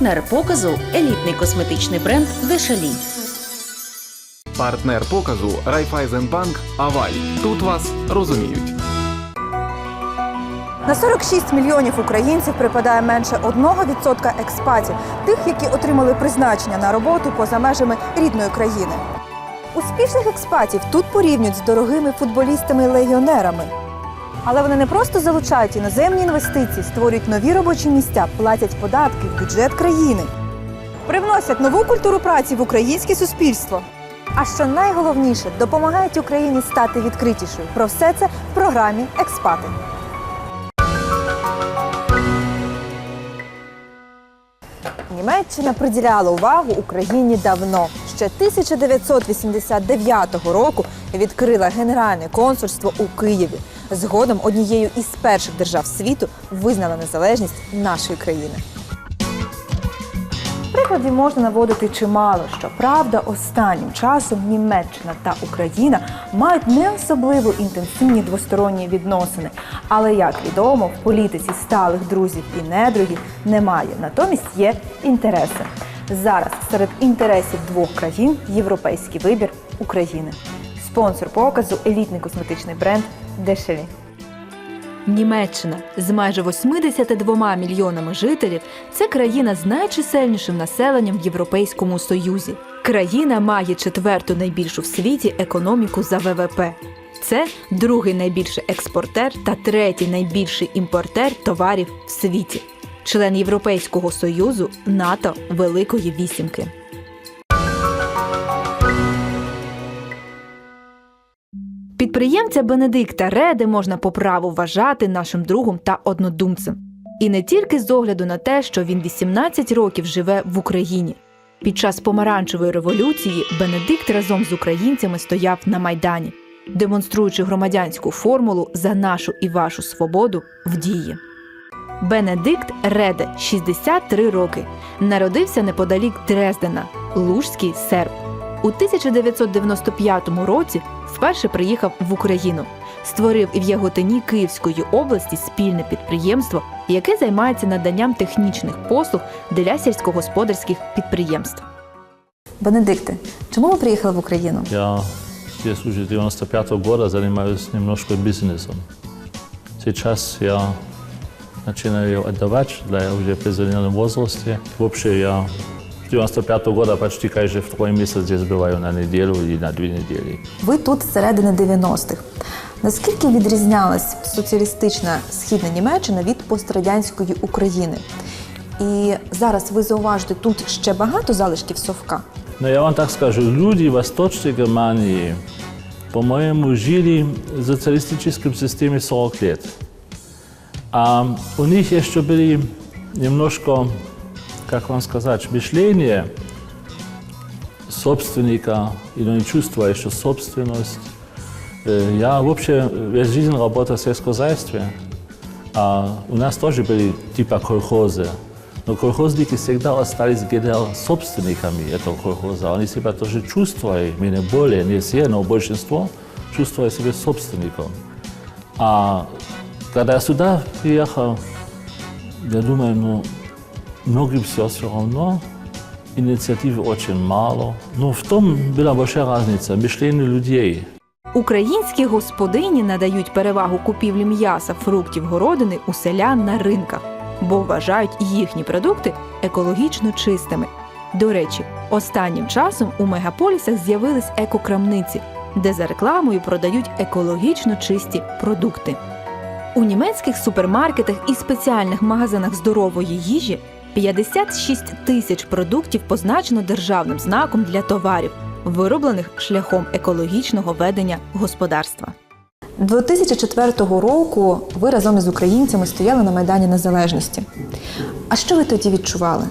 Партнер показу елітний косметичний бренд Дешалі. Партнер показу Райфайзенбанк Аваль. Тут вас розуміють. На 46 мільйонів українців припадає менше 1% експатів, тих, які отримали призначення на роботу поза межами рідної країни. Успішних експатів тут порівнюють з дорогими футболістами-легіонерами. Але вони не просто залучають іноземні інвестиції, створюють нові робочі місця, платять податки в бюджет країни, привносять нову культуру праці в українське суспільство. А що найголовніше, допомагають Україні стати відкритішою. Про все це в програмі Експати. Німеччина приділяла увагу Україні давно. Ще 1989 року відкрила Генеральне консульство у Києві. Згодом однією із перших держав світу визнала незалежність нашої країни. Прикладів можна наводити чимало. Щоправда, останнім часом Німеччина та Україна мають не особливо інтенсивні двосторонні відносини. Але як відомо, в політиці сталих друзів і недругів немає. Натомість є інтереси. Зараз серед інтересів двох країн європейський вибір України. Спонсор показу елітний косметичний бренд Дешеві. Німеччина з майже 82 мільйонами жителів це країна з найчисельнішим населенням в Європейському Союзі. Країна має четверту найбільшу в світі економіку за ВВП. Це другий найбільший експортер та третій найбільший імпортер товарів в світі. Член Європейського Союзу НАТО Великої Вісімки. Підприємця Бенедикта Реди можна по праву вважати нашим другом та однодумцем. І не тільки з огляду на те, що він 18 років живе в Україні. Під час помаранчевої революції Бенедикт разом з українцями стояв на майдані, демонструючи громадянську формулу за нашу і вашу свободу в дії. Бенедикт Реде, 63 роки, народився неподалік Дрездена, Лужський серб. У 1995 році вперше приїхав в Україну, створив в Яготині Київської області спільне підприємство, яке займається наданням технічних послуг для сільськогосподарських підприємств. Бенедикте, чому ви приїхали в Україну? Я здесь уже 95 года занимаюсь немножко бизнесом. Сейчас я начинаю отдавать, да, я уже в пенсионном. Вообще я с 95 года почти каждый второй месяц здесь бываю на неделю и на две недели. Ви тут з середини 90-х. Наскільки відрізнялась соціалістична східна Німеччина від пострадянської України? І зараз ви зауважите тут ще багато залишків совка. Но я вам так скажу, люди в Восточной Германии, по-моему, жили в социалистическом системе 40 лет. А у них еще были немножко, как вам сказать, мышление собственника, или не чувство еще собственность. Э, Я вообще весь жизнь работал в сельскохозяйстве, а у нас тоже были типа колхозы. Но колхозники всегда остались где-то собственниками этого колхоза. Они себя тоже чувствовали, менее более, не все, но большинство чувствовали себя собственником. А когда я сюда приехал, я думаю, ну, многим все все равно, инициативы очень мало. Но в том была большая разница, мышление людей. Українські господині надають перевагу купівлі м'яса, фруктів, городини у селян на ринках, бо вважають їхні продукти екологічно чистими. До речі, останнім часом у мегаполісах з'явились екокрамниці, де за рекламою продають екологічно чисті продукти. У німецьких супермаркетах і спеціальних магазинах здорової їжі 56 тисяч продуктів позначено державним знаком для товарів, вироблених шляхом екологічного ведення господарства. 2004 року ви разом із українцями стояли на Майдані Незалежності. А що ви тоді відчували?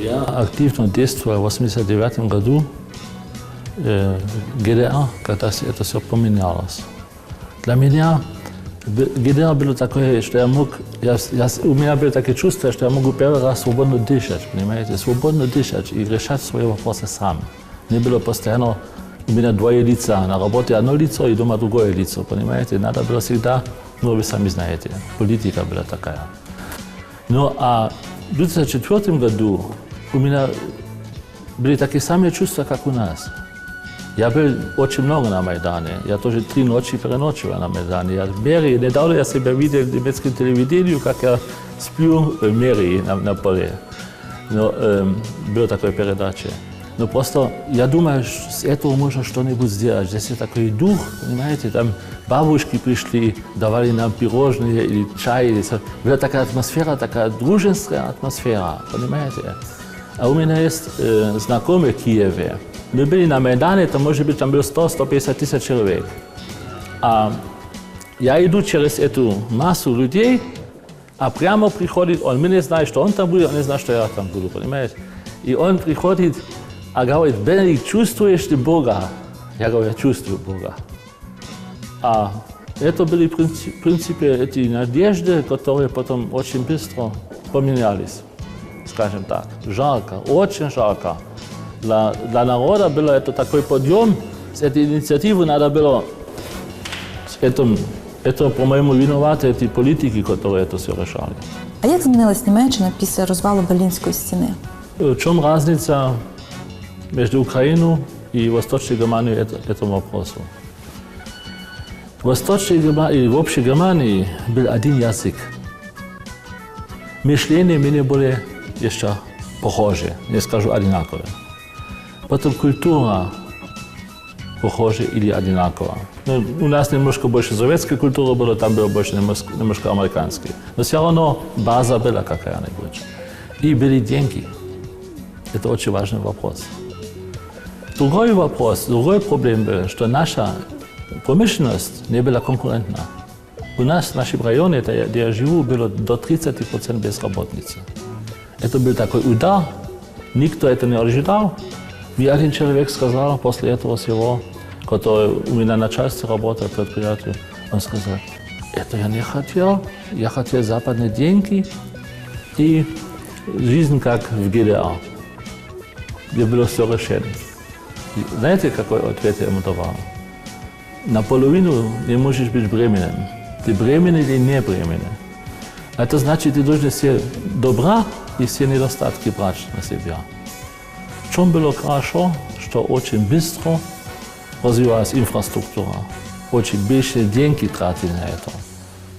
Я активно действовал в 89 году э, ГДР, когда это все поменялось. Для меня б- ГДР было такое, что я мог, я, я, у меня было такое чувство, что я могу первый раз свободно дышать, понимаете, свободно дышать и решать свои вопросы сам. Не было постоянно у меня двое лица, на работе одно лицо и дома другое лицо, понимаете, надо было всегда, ну вы сами знаете, политика была такая. Ну а в 2004 году у меня были такие самые чувства, как у нас. Я был очень много на Майдане. Я тоже три ночи переночевал на Майдане. Я в Мерии, недавно я себя видел в немецком телевидении, как я сплю в Мерии на, на поле. Но, эм, была такая передача. Но просто я думаю, что с этого можно что-нибудь сделать. Здесь такой дух, понимаете, там бабушки пришли, давали нам пирожные или чай. Или so. Была такая атмосфера, такая дружеская атмосфера, понимаете. А у меня есть э, знакомые в Киеве. Мы были на Майдане, там может быть там было 100-150 тысяч человек. А я иду через эту массу людей, а прямо приходит он. Мы не знаем, что он там будет, он не знает, что я там буду, понимаете. И он приходит, а говорит, Бенедикт, чувствуешь ты Бога? Я говорю, я чувствую Бога. А это были, в принципе, в принципе, эти надежды, которые потом очень быстро поменялись, скажем так. Жалко, очень жалко. Для, для народа было это такой подъем, с этой инициативой надо было с этим, это, по-моему, виноваты эти политики, которые это все решали. А як змінилась Німеччина після розвалу Берлінської стіни? В чем разница между Украиной и Восточной Германией это- этому вопросу? В Восточной Германии, и в общей Германии был один язык. Мышление мы не были еще похожи, не скажу одинаковые. Потом культура похожа или одинакова. Ну, у нас немножко больше советской культуры было, там было больше немножко, немножко американской. Но все равно база была какая-нибудь. И были деньги. Это очень важный вопрос. Другой вопрос, другой проблем был, что наша промышленность не была конкурентна. У нас в нашем районе, где где я живу, было до 30% безработницы. Это был такой удар, никто это не ожидал. Мне один человек сказал после этого всего, который у меня начальство работает в предприятии, он сказал, это я не хотел, я хотел западные деньги и жизнь как в ГДР, где было все решено. И Знаете, какой ответ я ему давал? Наполовину не можешь быть бременем. Ты бременен или не бременен. Это значит, ты должен все добра и все недостатки брать на себя. В чем было хорошо, что очень быстро развивалась инфраструктура. Очень большие деньги тратили на это.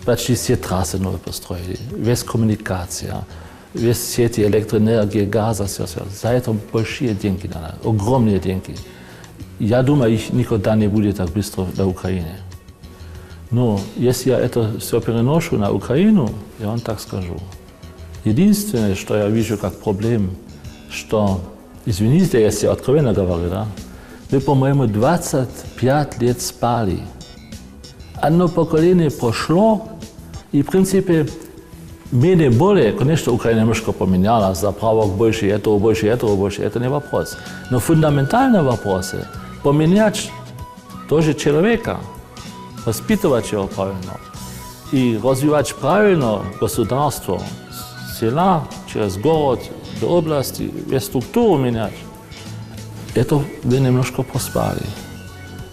Почти все трассы новые построили, весь коммуникация, весь сети электроэнергии, газа, все, все. За это большие деньги надо, огромные деньги. Я думаю, их никогда не будет так быстро на Украине. Но если я это все переношу на Украину, я вам так скажу. Единственное, что я вижу как проблем, что, извините, если я откровенно говорю, да, вы, по-моему, 25 лет спали. Одно поколение прошло, и, в принципе, мы не более, конечно, Украина немножко поменялась, заправок больше этого, больше этого, больше, это не вопрос. Но фундаментальные вопросы, поменять тоже человека, воспитывать его правильно и развивать правильно государство, с села, через город, до области, весь структуру менять. Это вы немножко проспали.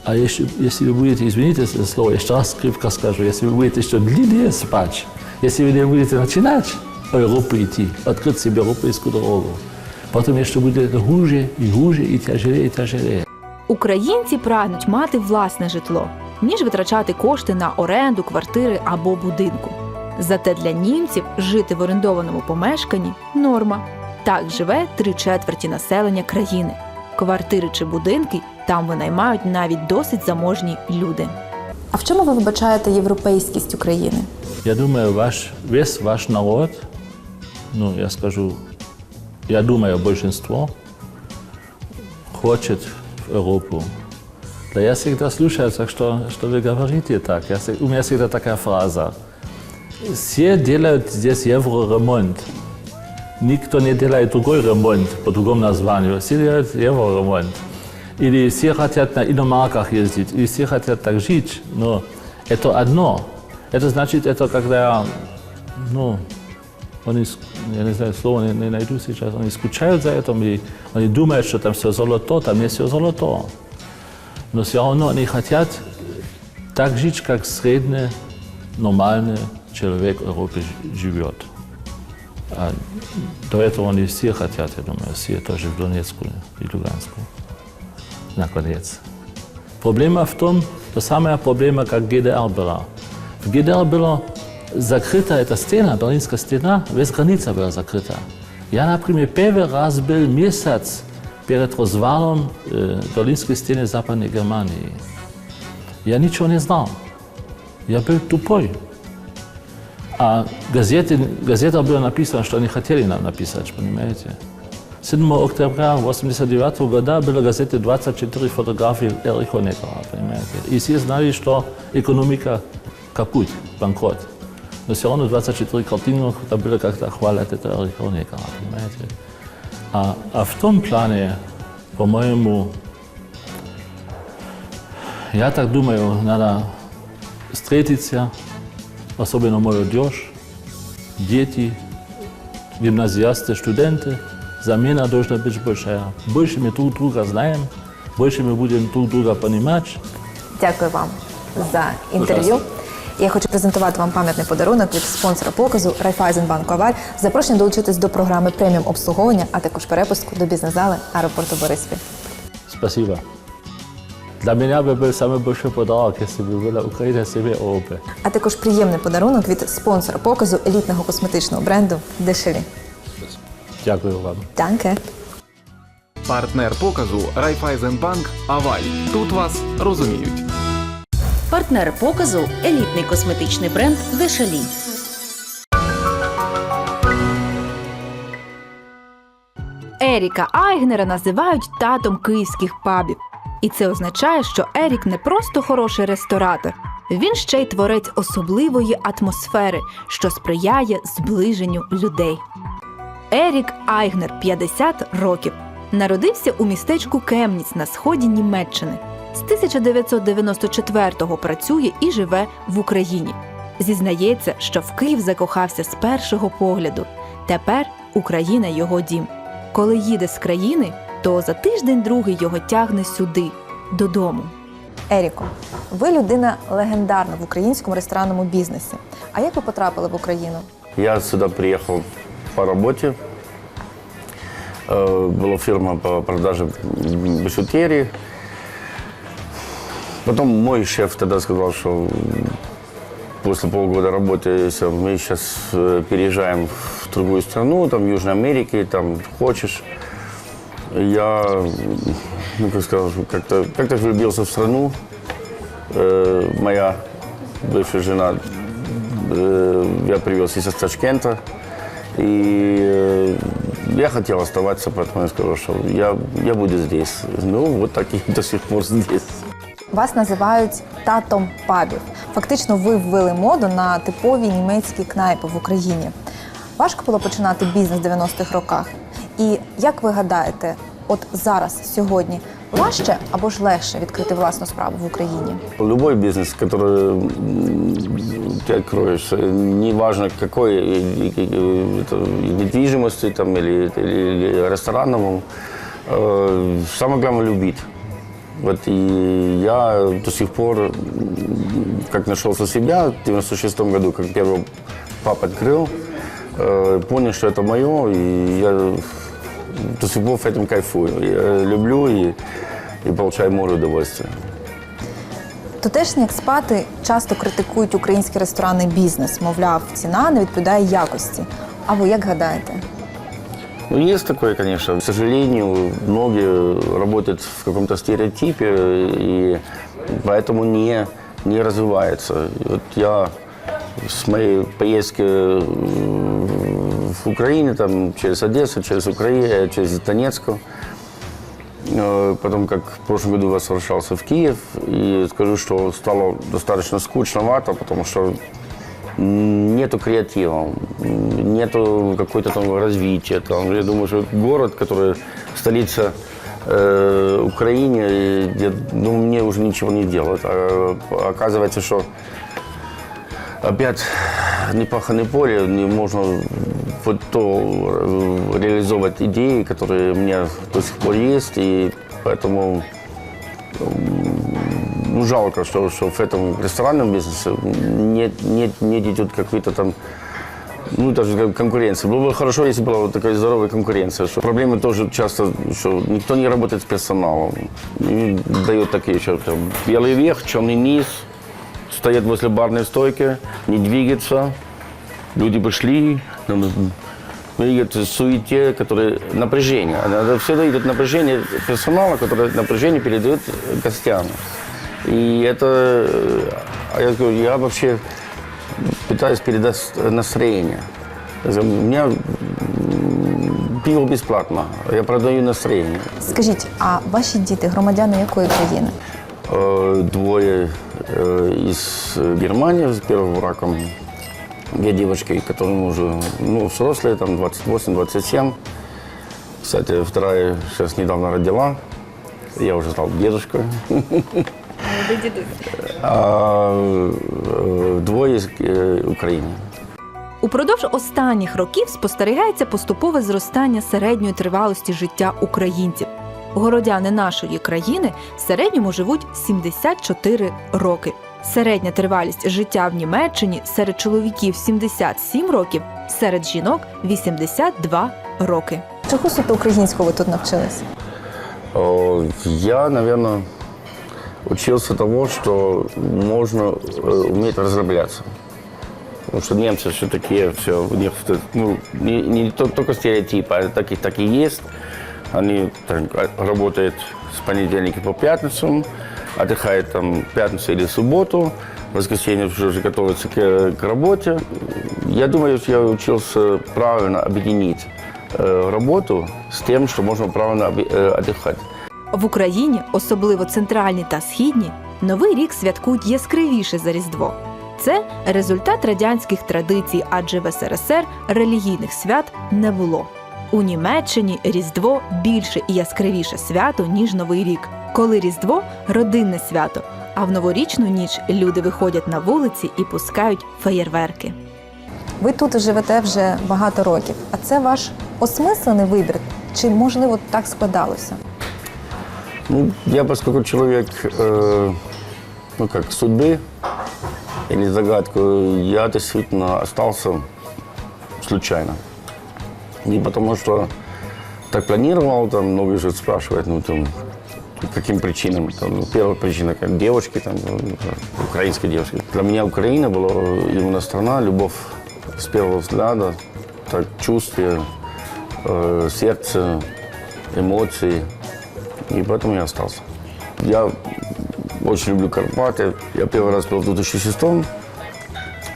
А если, если вы будете, извините за слово, еще раз крепко скажу, если вы будете еще длиннее спать, если вы не будете начинать Европу идти, открыть себе европейскую дорогу, потом еще будет хуже и хуже и тяжелее и тяжелее. Українці прагнуть мати власне житло, ніж витрачати кошти на оренду квартири або будинку. Зате для німців жити в орендованому помешканні норма. Так живе три четверті населення країни. Квартири чи будинки там винаймають навіть досить заможні люди. А в чому ви вбачаєте європейськість України? Я думаю, ваш, весь ваш народ, ну, я скажу, я думаю, большинство хочет в Европу. Да я всегда слушаю, так что, что вы говорите так. Я, у меня всегда такая фраза. Все делают здесь евроремонт. Никто не делает другой ремонт по другому названию. Все делают евроремонт. Или все хотят на иномарках ездить, или все хотят так жить. Но это одно. Это значит, это когда, ну, они, ск- я не знаю, слово не, не найду сейчас, они скучают за этим, и они думают, что там все золото, там не все золото. Но все равно они хотят так жить, как средний, нормальный человек в Европе ж- живет. А до этого они все хотят, я думаю, все тоже в Донецку и Луганску. Наконец. Проблема в том, то самая проблема, как ГДР была. В ГДР была закрыта эта стена, Берлинская стена, весь граница была закрыта. Я, например, первый раз был месяц перед развалом э, Берлинской стены Западной Германии. Я ничего не знал. Я был тупой. А газеты, газета была написана, что они хотели нам написать, понимаете? 7 октября 89 года было в газете 24 фотографий Эриха Некера, понимаете? И все знали, что экономика капут, банкрот. Но все равно 24 картинок, это было как-то хвалят это Эриха Некера, понимаете? А, а в том плане, по-моему, я так думаю, надо встретиться, особенно молодежь, дети, гимназиасты, студенты. Замена должна быть большая. Больше мы друг друга знаем, больше мы будем друг друга понимать. Дякую вам за інтерв'ю. Я хочу презентувати вам пам'ятний подарунок від спонсора показу Райфайзенбанку Аваль. Запрошення долучитись до програми преміум обслуговування, а також перепуску до бізнес-зали аеропорту Бориспіль. Спасибо. Для меня бы был самый большой подарок, если бы была Украина себе Европы. А також приємний подарунок від спонсора показу елітного косметичного бренду Дешелі. Дякую вам. Данке. Партнер показу Райфайзенбанк Аваль. Тут вас розуміють. Партнер показу елітний косметичний бренд Дешалі. Еріка Айгнера називають татом київських пабів. І це означає, що Ерік не просто хороший ресторатор, він ще й творець особливої атмосфери, що сприяє зближенню людей. Ерік Айгнер 50 років. Народився у містечку Кемніц на сході Німеччини. З 1994-го працює і живе в Україні. Зізнається, що в Київ закохався з першого погляду. Тепер Україна його дім. Коли їде з країни, то за тиждень-другий його тягне сюди, додому. Еріко, ви людина легендарна в українському ресторанному бізнесі. А як ви потрапили в Україну? Я сюда приехал по работе. Э, Была фирма по продаже бижутерии. Потом мой шеф тогда сказал, что после полгода работы если мы сейчас э, переезжаем в другую страну, там Южной Америки, там хочешь. Я, ну как сказал, как-то как влюбился в страну. Э, Моя бывшая жена Э, я привез из Ташкента. И э, я хотел оставаться, поэтому я сказал, что я, я буду здесь. Ну, вот так и до сих пор здесь. Вас називають татом пабів. Фактично, ви ввели моду на типові німецькі кнайпи в Україні. Важко було починати бізнес в 90-х роках. І як ви гадаєте, от зараз, сьогодні, важче або ж легше відкрити власну справу в Україні? Любой бизнес, который м, ты откроешь, э, неважно какой, э, э, э, это, недвижимости там, или, или, или ресторанному, э, самое главное любить. Вот и я до сих пор, м, как нашелся себя в 96 году, как первый пап открыл, э, понял, что это мое, и я до сих пор этим кайфую. Я люблю и, и получаю море удовольствия. Тутешні експати часто критикують український ресторанний бізнес. Мовляв, ціна не відповідає якості. А ви як гадаєте? Ну, есть такое, конечно. К сожалению, многие работают в каком-то стереотипе и поэтому не, не развиваются. И Вот я с моей поездки э, Украине, там, через Одессу, через Украину, через Донецку, Э, Потом, как в прошлом году возвращался в Киев, и скажу, что стало достаточно скучновато, потому что нету креатива, нету какой-то там развития. Там, я думаю, что город, который столица э, Украины, я думаю, мне уже ничего не делает. А оказывается, что опять непаханное поле, не можно то э, реализовывать идеи, которые у меня до сих пор есть, и поэтому ну, жалко, что, что в этом ресторанном бизнесе нет, нет, нет идет какой-то там Ну, даже конкуренция. Было бы хорошо, если была вот такая здоровая конкуренция. Что проблемы тоже часто, что никто не работает с персоналом. И дает такие еще там, белый верх, черный низ, стоят возле барной стойки, не двигаются. Люди пошли, ну, ну, идет суете, которое напряжение. Это всегда идет напряжение персонала, которое напряжение передает гостям. И это, э, а я говорю, я вообще пытаюсь передать настроение. У меня м, пиво бесплатно, а я продаю настроение. Скажіть, а ваші діти громадяни якої країни? Э, Двое э, из Германии с первым браком. Две девочки, которым уже ну, взрослые, там 28-27. Кстати, вторая сейчас недавно родила. Я уже стал дедушкой. А э, двое из э, Украины. Упродовж останніх років спостерігається поступове зростання середньої тривалості життя українців. Городяни нашої країни в середньому живуть 74 роки. Середня тривалість життя в Німеччині серед чоловіків 77 років, серед жінок 82 роки. Чого суто українського ви тут навчилися? Э, Я, наверное, учился того, что можно э, уметь разрабляться. Потому что немцы все такие, все, у них вот это, ну, не, не то- только стереотипы, а так и, так и есть. Они так, а, работают с понедельника по пятницу, отдыхают там пятницу или субботу, в воскресенье уже уже готовятся к, к работе. Я думаю, что я учился правильно объединить э, работу с тем, что можно правильно обе- э, отдыхать. В Україні, особливо центральній та східній, новий рік святкують яскравіше за Різдво. Це результат радянських традицій, адже в СРСР релігійних свят не було. У Німеччині Різдво більше і яскравіше свято, ніж Новий рік, коли Різдво родинне свято, а в новорічну ніч люди виходять на вулиці і пускають феєрверки. Ви тут живете вже багато років, а це ваш осмислений вибір? Чи можливо так складалося? Ну, я, поскольку человек, э, ну как, судьбы или загадку, я действительно остался случайно. Не потому что так планировал, там многие же спрашивают, ну там, каким причинам. Там, ну, первая причина, как девушки, там, ну, украинские девушки. Для меня Украина была именно страна, любовь с первого взгляда, так, чувствие, э, сердце, эмоции. И поэтому я остался. Я очень люблю Карпаты. Я первый раз был в 2006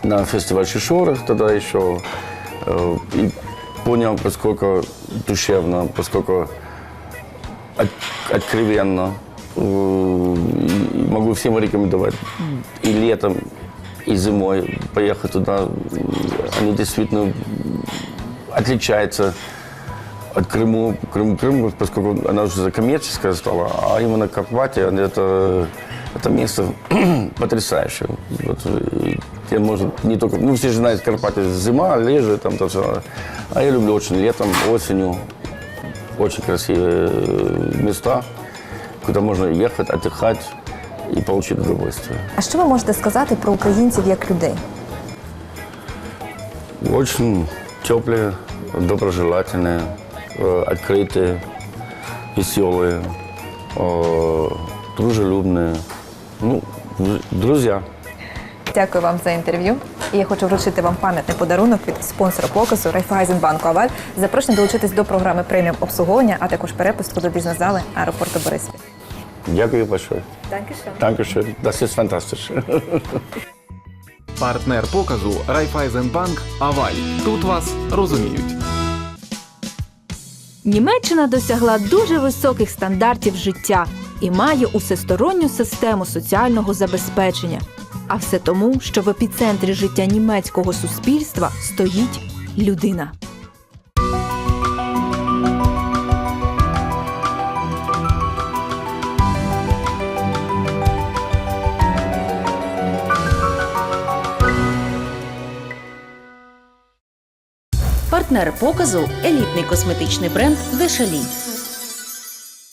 на фестиваль Шишоры, тогда еще. э, И понял, поскольку душевно, поскольку от- откровенно. э, Могу всем рекомендовать и летом, и зимой поехать туда. Они действительно отличаются от Крыму, Крым, Крым, поскольку она уже коммерческая стала, а именно Карпатия, это, это место потрясающее. Вот, и где можно не только, ну все же знают Карпатия, зима, лежи, там то все. А я люблю очень летом, осенью. Очень красивые э, места, куда можно ехать, отдыхать и получить удовольствие. А що ви можете сказати про українців як людей? Очень теплые, доброжелательные, э, открытые, веселые, э, дружелюбные. Ну, д- друзья. Дякую вам за інтерв'ю. І я хочу вручити вам пам'ятний подарунок від спонсора показу Райфайзенбанку Аваль. Запрошую долучитись до програми преміум обслуговування, а також перепустку до бізнес-зали аеропорту Бориспіль. Дякую большое. Dankeschön. Das ist fantastisch. Партнер показу Райфайзенбанк Аваль. Тут вас розуміють. Німеччина досягла дуже високих стандартів життя і має усесторонню систему соціального забезпечення. А все тому, що в епіцентрі життя німецького суспільства стоїть людина. Партнер показу елітний косметичний бренд Дешалі.